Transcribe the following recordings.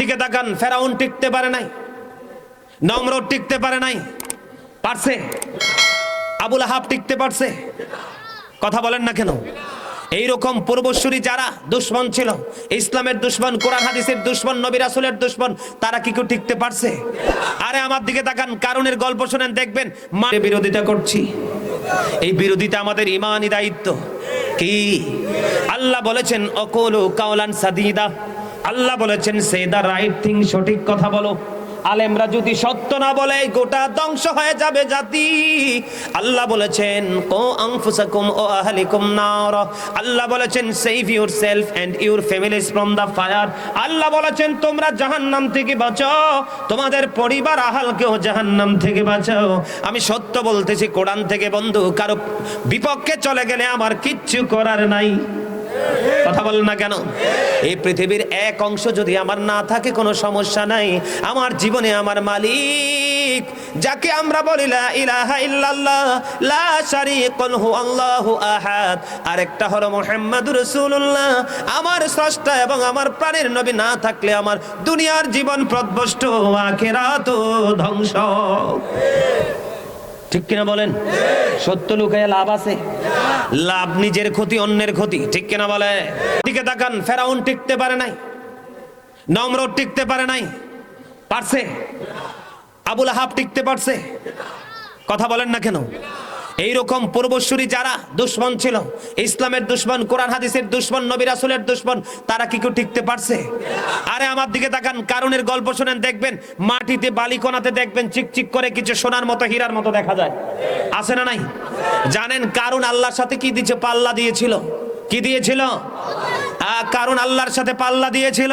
দিকে তাকান, ফেরাউন টিকতে পারে নাই নম্র টিকতে পারে নাই, পারছে? আবুল আহাব টিকতে পারছে? কথা বলেন না কেন? এইরকম পূর্বসূরি যারা দুশ্মন ছিল, ইসলামের দুশ্মন, কোরআন হাদিসের দুশ্মন, নবী রাসূলের দুশ্মন, তারা কি কেউ টিকতে পারছে? আরে আমার দিকে তাকান কারণের গল্প শুনেন, দেখবেন মানে বিরোধিতা করছি। এই বিরোধিতা আমাদের ইমানই দায়িত্ব। কি? আল্লাহ বলেছেন, অকলু কাওলান সাদিদা। আল্লাহ বলেছেন সে দা রাইট থিং, সঠিক কথা বলো। আলেমরা যদি সত্য না বলে, গোটা ধ্বংস হয়ে যাবে জাতি। আল্লাহ বলেছেন, কো আনফুসাকুম ও আহলিকুম নার। আল্লাহ বলেছেন, save yourself and your families from the fire. Allah বলেছেন, তোমরা জাহান্নাম থেকে বাঁচাও। তোমাদের পরিবার আহালকেও জাহান্নাম থেকে বাঁচাও। আমি সত্য বলতেছি, কোরআন থেকে বন্ধু, কারও বিপক্ষে চলে গেলে আমার কিচ্ছু করার নাই। কথা বলেন না কেন? এই পৃথিবীর এক অংশ যদি আমার না থাকে, কোনো সমস্যা নাই। আমার জীবনে আমার মালিক, যাকে আমরা বলি লা ইলাহা ইল্লাল্লাহ, লা শারীকা লাহু আল্লাহু আহাদ। আরেকটা হলো মুহাম্মাদুর রাসূলুল্লাহ। আমার স্রষ্টা এবং আমার প্রাণের নবী না থাকলে আমার দুনিয়ার জীবন প্রদবষ্ট আখিরাত ধ্বংস। ঠিক কিনা বলেন? সত্য লুকায় লাভ আছে? লাভ নিজের ক্ষতি, অন্যের ক্ষতি, ঠিক কিনা বলে? দিকে তাকান, ফেরাউন টিকতে পারে নাই নম্র টিকতে পারে নাই, পারছে? আবুল আহাব টিকতে পারছে? কথা বলেন না কেন? এইরকম পূর্বসূরি যারা দুশ্মন ছিল, ইসলামের দুশ্মন, কোরআন হাদিসের দুশ্মন, নবী রাসূলের দুশ্মন, তারা কি কেউ টিকতে পারছে? আরে আমার দিকে তাকান কারণের গল্প শোনেন, দেখবেন মাটিতে বালিকণাতে দেখবেন চিকচিক করে কিছু সোনার মতো, হীরার মতো দেখা যায়। আছে না নাই? জানেন কারণ আল্লাহর সাথে কি দিয়েছে পাল্লা দিয়েছিল? কি দিয়েছিল? কারণ আল্লাহর সাথে পাল্লা দিয়েছিল?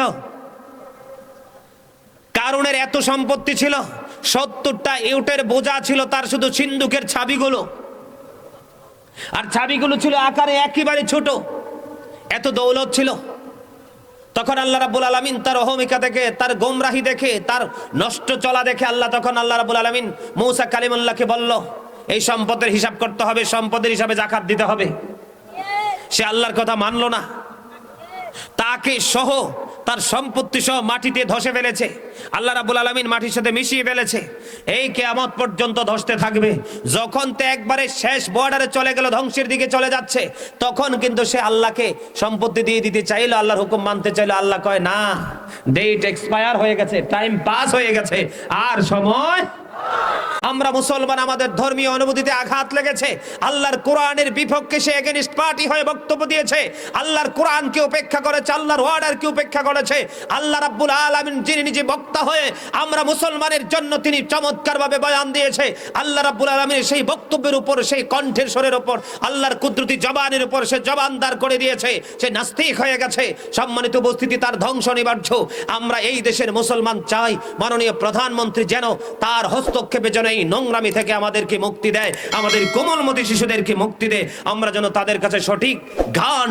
কারণের এত সম্পত্তি ছিল, সত্তরটা ইউটের বোঝা ছিল, তার শুধু সিন্ধুকের ছাবিগুলো। আর ছাবিগুলো ছিল আকারে একেবারে ছোট। এত দৌলত ছিল। তখন আল্লাহ রাব্বুল আলামিন তার অহমিকা দেখে, তার গোমরাহি দেখে, তার নষ্ট চলা দেখে আল্লাহ তখন আল্লাহ রাব্বুল আলামিন মৌসা কালিমুল্লাহকে বলল, এই সম্পদের হিসাব করতে হবে, সম্পদের হিসাবে জাকাত দিতে হবে। সে আল্লাহর কথা মানলো না। তাকে সহ তার সম্পত্তি সহ মাটিতে ধসে ফেলেছে। আল্লাহ রাবুল আলমিন মাটির সাথে মিশিয়ে ফেলেছে। এই কেয়ামত পর্যন্ত ধসতে থাকবে। যখন তে একবারে শেষ বর্ডারে চলে গেল, ধ্বংসের দিকে চলে যাচ্ছে, তখন কিন্তু সে আল্লাহকে সম্পত্তি দিয়ে দিতে চাইলো, আল্লাহর হুকুম মানতে চাইলো। আল্লাহ কয়, না ডেট এক্সপায়ার হয়ে গেছে টাইম পাস হয়ে গেছে, আর সময় আমরা মুসলমান, আমাদের ধর্মীয় অনুভূতিতে আঘাত লেগেছে। আল্লাহর কোরআনের বিপক্ষে সে এগেনিস্ট পার্টি হয়ে বক্তব্য দিয়েছে। আল্লাহর কোরআনকে উপেক্ষা করেছে, আল্লাহর ওয়ার্ডারকে উপেক্ষা করেছে। আল্লাহ রাব্বুল আলামিন যিনি নিজে বক্তা হয়ে আমরা মুসলমানের জন্য তিনি চমৎকারভাবে বয়ান দিয়েছে। আল্লাহ রাব্বুল আলামিনের সেই বক্তব্যের উপর, সেই কণ্ঠের স্বরের উপর, আল্লাহর কুদরতি জবানের উপর সে জবানদার করে দিয়েছে। সে নাস্তিক হয়ে গেছে। সম্মানিত উপস্থিতি তার ধ্বংস নিবার্য আমরা এই দেশের মুসলমান চাই। মাননীয় প্রধানমন্ত্রী যেন তার হস্তক্ষেপে যেন এই নোংরামি থেকে আমাদেরকে মুক্তি দেয়, আমাদের কোমলমতি শিশুদেরকে মুক্তি দেয় আমরা যেন তাদের কাছে সঠিক গান,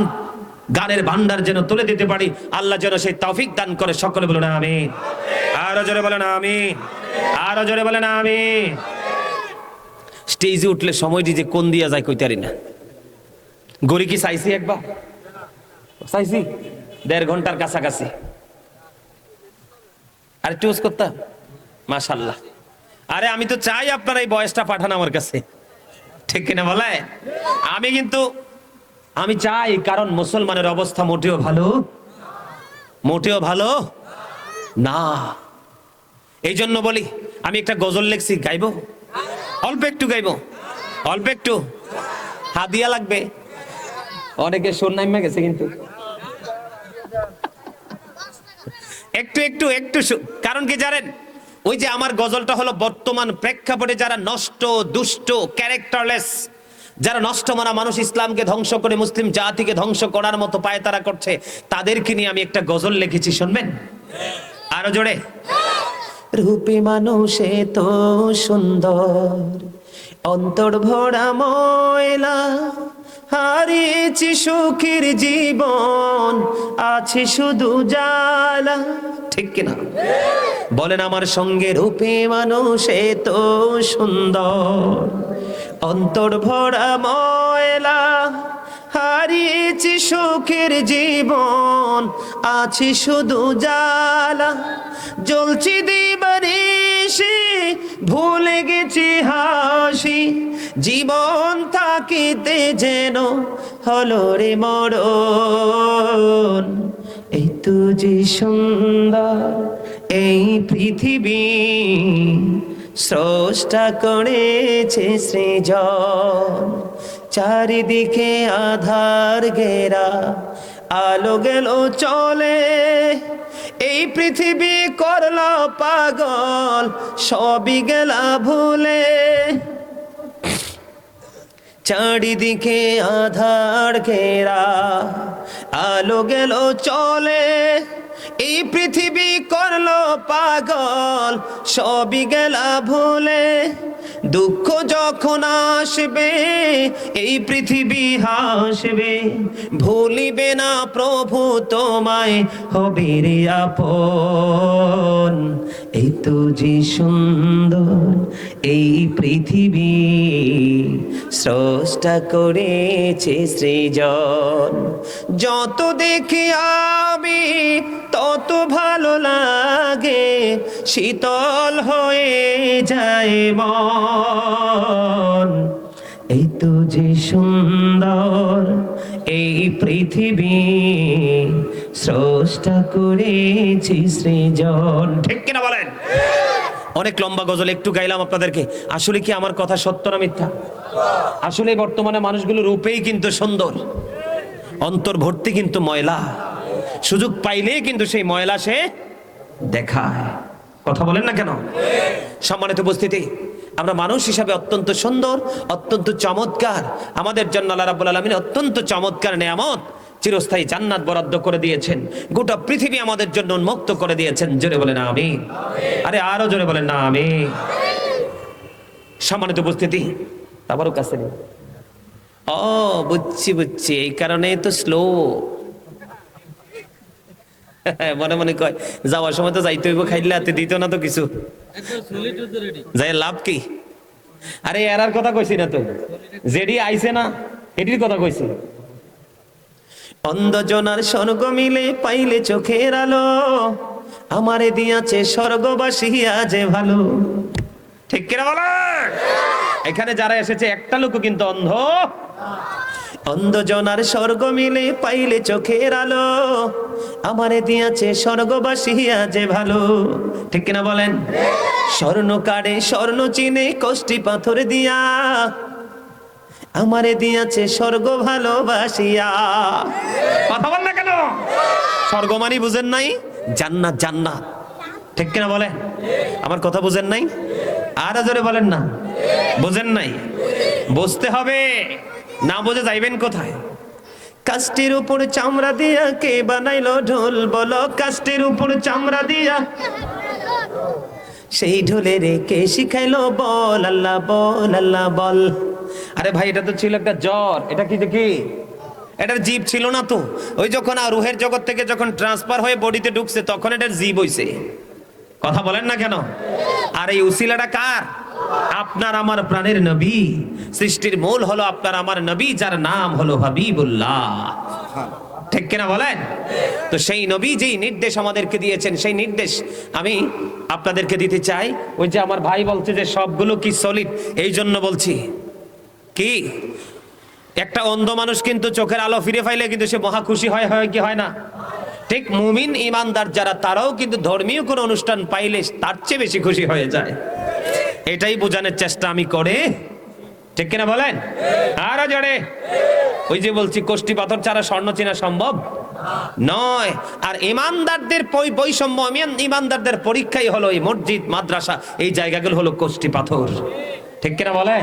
গানের ভান্ডার যেন তুলে দিতে পারি। আল্লাহ যেন সেই তৌফিক দান করে, সকলে বলে না আমি আরও জোরে বলে না আমি আরও জোরে বলে না আমি স্টেজে উঠলে সময়টি যে কোন দিয়া যায় কইতে পারি না। গড়ি কি চাইছি একবার? চাইছি? দেড় ঘণ্টার কাছাকাছি। আর চুজ করতাম। মাশাল্লাহ আরে আমি তো চাই আপনার এই বয়সটা পাঠান আমার কাছে। ঠিক কিনা বলে আমি কিন্তু, আমি চাই কারণ মুসলমানের অবস্থা মোটেও ভালো মোটেও ভালো না। এই জন্য বলি, আমি একটা গজল লেখছি, গাইবো? অল্প একটু গাইবো? অল্প একটু? হাদিয়া লাগবে। অনেকে সোর গেছে কিন্তু। একটু একটু একটু কারণ কি জানেন? ওই যে আমার গজলটা হলো বর্তমান প্রেক্ষাপটে যারা নষ্ট, দুষ্ট, ক্যারেক্টারলেস, যারা নষ্ট মানা মানুষ ইসলামকে ধ্বংস করে, মুসলিম জাতিকে ধ্বংস করার মতো পায় তারা করছে, তাদেরকে নিয়ে আমি একটা গজল লিখেছি, শুনবেন? আরও জোরে। রূপে মানুষে তো সুন্দর, অন্তর ভরা ময়লা, হারিয়েছি সুখের জীবন, আছে শুধু জ্বালা। ঠিক কিনা? বলেন, আমার সঙ্গে রূপে মানুষে তো সুন্দর। অন্তর ভরা ময়লা, হারিয়েছি সুখের জীবন, আছি শুধু জ্বালা। জ্বলছি দিবানিসি ভুলে গেছি হাসি। জীবন থাকিতে যেন হলো রে মরণ। এই তো যে সুন্দর, এই পৃথিবী স্রষ্টা করেছে সৃজন। চারিদিকে আধার ঘেরা, আলো গেল চলে। এই পৃথিবী করল পাগল, সবই গেলা ভুলে। চারিদিকে আধার ঘেরা আলো গেল চলে এই পৃথিবী করল পাগল সবই গেলা ভুলে। দুঃখ যখন আসবে, এই পৃথিবী হাসবে। ভুলিবে না প্রভু, তোমায় হবে আপন। এই তো যে সুন্দর এই পৃথিবী, স্রষ্টা করেছে সৃজন। যত দেখি আমি, তত ভালো লাগে। শীতল হয়ে যায় মন। এই তো যে সুন্দর এই পৃথিবী স্রষ্টা করেছি সৃজন। ঠিক কিনা বলেন? অনেক লম্বা গজল, একটু গাইলাম আপনাদেরকে। আসলে কি আমার কথা সত্য না মিথ্যা? আসলে বর্তমানে মানুষগুলো রূপেই কিন্তু সুন্দর। অন্তর ভর্তি কিন্তু ময়লা। সুযোগ পাইলেই কিন্তু সেই ময়লা সে দেখায়। কথা বলেন না কেন? সম্মানিত উপস্থিতি আমরা মানুষ হিসাবে অত্যন্ত সুন্দর, অত্যন্ত চমৎকার। আমাদের জন্য আল্লাহ রাব্বুল আলামিন অত্যন্ত চমৎকার নেয়ামত চিরস্থায়ী জান্নাত বরাদ্দ করে দিয়েছেন। গোটা পৃথিবী আমাদের জন্য উন্মুক্ত করে দিয়েছেন। জোরে বলেন আমি আরে আরও জোরে বলেন না আমি সম্মানিত উপস্থিতি তারপরও কাছে ও, বুঝছি বুঝছি। এই কারণে তো স্লো। মনে মনে কয়, যাওয়ার সময় তো যাইতে হইব, খাইলে হাতে দিত না তো কিছু। যাই লাভ কি? আরে এরার কথা কইছি না তো। আইছে না এটির কথা কইছি। অন্ধজনার স্বর্গ মিলে পাইলে চোখের আলো, আমারে দিয়াছে স্বর্গবাসী আজে ভালো। ঠিক কিনা বলো? এখানে যারা এসেছে, একটা লোক কিন্তু অন্ধ। অন্ধজনার স্বর্গ মিলে পাইলে চোখের আলো। আমারে দিয়াছে স্বর্গবাসী, আজে ভালো। ঠিক কিনা বলেন? স্বর্ণ কাড়ে, স্বর্ণ চিনে কষ্টি পাথর দিয়া। আমারে দিয়াছে স্বর্গ ভালোবাসিয়া। কথা বল না কেন? স্বর্গ মানি বুঝেন নাই? জান্নাত জান্নাত। ঠিক কিনা বলেন? আমার কথা বুঝেন নাই? আর জোরে বলেন না। বুঝেন নাই? বুঝতে হবে। না বুঝে যাইবেন কোথায়? কাস্টের উপর চামড়া দিয়া কে বানাইলো ঢোল? বলো কাস্টের উপর চামড়া দিয়া। সেই ঢোলে রে কে শিখাইলো? বল, আল্লাহ বল আল্লাহ, বল। আরে ভাই, এটা তো ছিল একটা জ্বর। এটা কি দেখি? এটার জীব ছিল না তো। ওই যখন আর রুহের জগৎ থেকে যখন ট্রান্সফার হয়ে বডিতে ঢুকছে, তখন এটার জীব হইছে। কথা বলেন না কেন? আর এই উসিলাটা কার? আপনার আমার প্রাণের নবী। সৃষ্টির মূল হলো আপনার আমার নবী, যার নাম হলো হাবিবুল্লাহ। ঠিক কিনা বলেন? তো সেই নবী যেই নির্দেশ আমাদেরকে দিয়েছেন, সেই নির্দেশ আমি আপনাদেরকে দিতে চাই। ওই যে আমার ভাই বলছে যে সবগুলো কি সলিড এই জন্য বলছি, কি? একটা অন্ধ মানুষ কিন্তু চোখের আলো ফিরে পাইলে কিন্তু সে মহা খুশি হয় হয় কি হয় না? ঠিক মুমিন ইমানদার যারা, তারাও কিন্তু ধর্মীয় কোনো অনুষ্ঠান পাইলে তার চেয়ে বেশি খুশি হয়ে যায়। এটাই বোঝানোর চেষ্টা আমি করে। ঠিক কিনা বলেন? আরও জড়ে ওই যে বলছি, কোষ্টি পাথর ছাড়া স্বর্ণ চেনা সম্ভব? নয়। আর ইমানদারদের বৈষম্য ইমান- ইমানদারদের পরীক্ষাই হলো এই মসজিদ, মাদ্রাসা, এই জায়গাগুলো হলো কোষ্টি পাথর। ঠিক কিনা বলে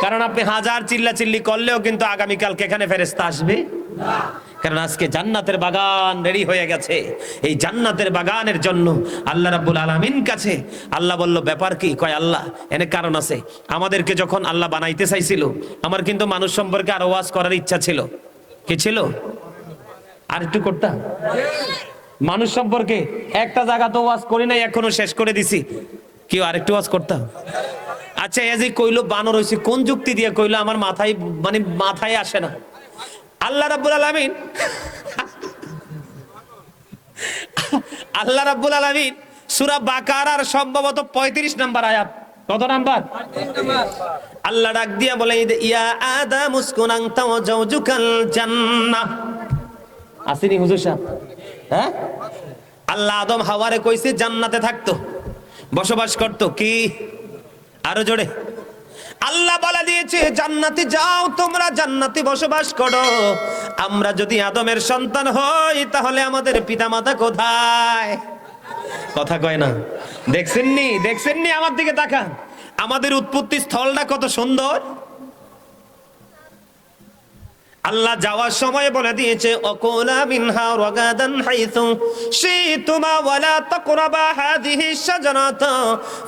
কারণ আপনি হাজার চিল্লা চিল্লি করলেও কিন্তু আগামীকালকে এখানে ফেরেস্তা আসবে? কারণ আজকে জান্নাতের বাগান রেডি হয়ে গেছে। এই জান্নাতের বাগানের জন্য আল্লাহ রাব্বুল আলামিন কাছে আল্লাহ বলল, ব্যাপার কি? কয়, আল্লাহ, এনে কারণ আছে। আমাদেরকে যখন আল্লাহ বানাইতে চাইছিল, আমার কিন্তু মানুষ সম্পর্কে আরও ওয়াজ করার ইচ্ছা ছিল। কি ছিল? আর একটু করতাম মানুষ সম্পর্কে একটা জায়গা তো ওয়াজ করি নাই, এখনও শেষ করে দিছি। কেউ আরেকটু ওয়াজ করতাম আচ্ছা এ যে কইলো, বানর হয়েছে কোন যুক্তি দিয়ে কইলো, আমার মাথায় মানে মাথায় আসে না। আল্লাহ রাব্বুল আলামিন। আল্লাহ রাব্বুল আলামিন সূরা বাকারার সম্ভবত 35 নাম্বার আয়াত। কত নাম্বার? আল্লাহ ডাক দিয়া বলে ইয়া আদাম উসকুন আনতা ওয়া জাওজুকাল জান্নাহ আসেনি হুজুর সাহেব? হ্যাঁ? আল্লাহ আদম হাওয়ারে কইছে, জান্নাতে থাকতো, বসবাস করতো। কি? আরও জোরে। আল্লাহ বলা দিয়েছে, জান্নাতি যাও, তোমরা জান্নাতি বসবাস করো। আমরা যদি আদমের সন্তান হই, তাহলে আমাদের পিতামাতা কোথায়? কথা কয় না। দেখছেন নি দেখছেন নি আমার দিকে তাকান। আমাদের উৎপত্তি স্থলটা কত সুন্দর। আল্লাহ যাওয়ার সময় বলে দিয়েছে অকুলা রাগাদান ওয়ালা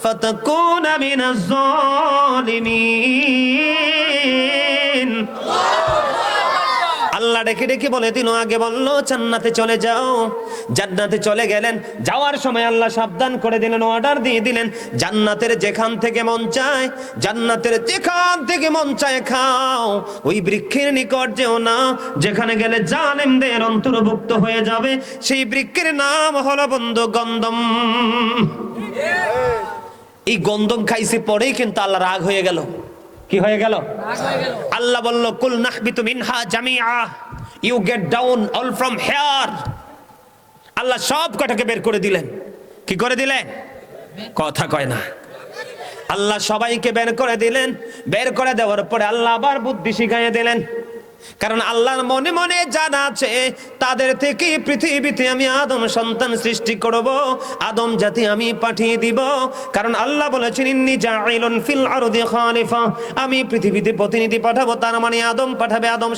ফাতাকুনা মিনাজ জালিমিন আল্লাহ ডেকে ডেকে বলে দিল আগে বলল, জান্নাতে চলে যাও। জান্নাতে চলে গেলেন। যাওয়ার সময় আল্লাহ সাবধান করে দিলেন অর্ডার দিয়ে দিলেন, জান্নাতের যেখান থেকে মন চায়, জান্নাতের যেখান থেকে মন চায় খাও। ওই বৃক্ষের নিকট যেও না, যেখানে গেলে জালেমদের অন্তর্ভুক্ত হয়ে যাবে। সেই বৃক্ষের নাম হলো বন্ধু গন্ধম এই গন্ধম খাইছে পরেই কিন্তু আল্লাহ রাগ হয়ে গেল। কি হয়ে গেল? আল্লাহ বলল কুল নাহবিতু মিনহা জামিআ। You get down all from here Allah সব কটাকে বের করে দিলেন। কি করে দিলেন? কথা কয় না। আল্লাহ সবাইকে বের করে দিলেন। বের করে দেওয়ার পরে আল্লাহ আবার বুদ্ধি শিখাইয়ে দিলেন। কারণ আল্লাহর মনে মনে জানা আছে, তাদের থেকে পৃথিবীতে আমি আদম সন্তান সৃষ্টি করব, আদম জাতি আমি পাঠিয়ে দিব। কারণ আল্লাহ বলেছেন, ইন্নি জাইলুন ফিল আরদি খালিফা। আমি পৃথিবীতে প্রতিনিধি পাঠাবো, তার মানে আদম পাঠাবে আদম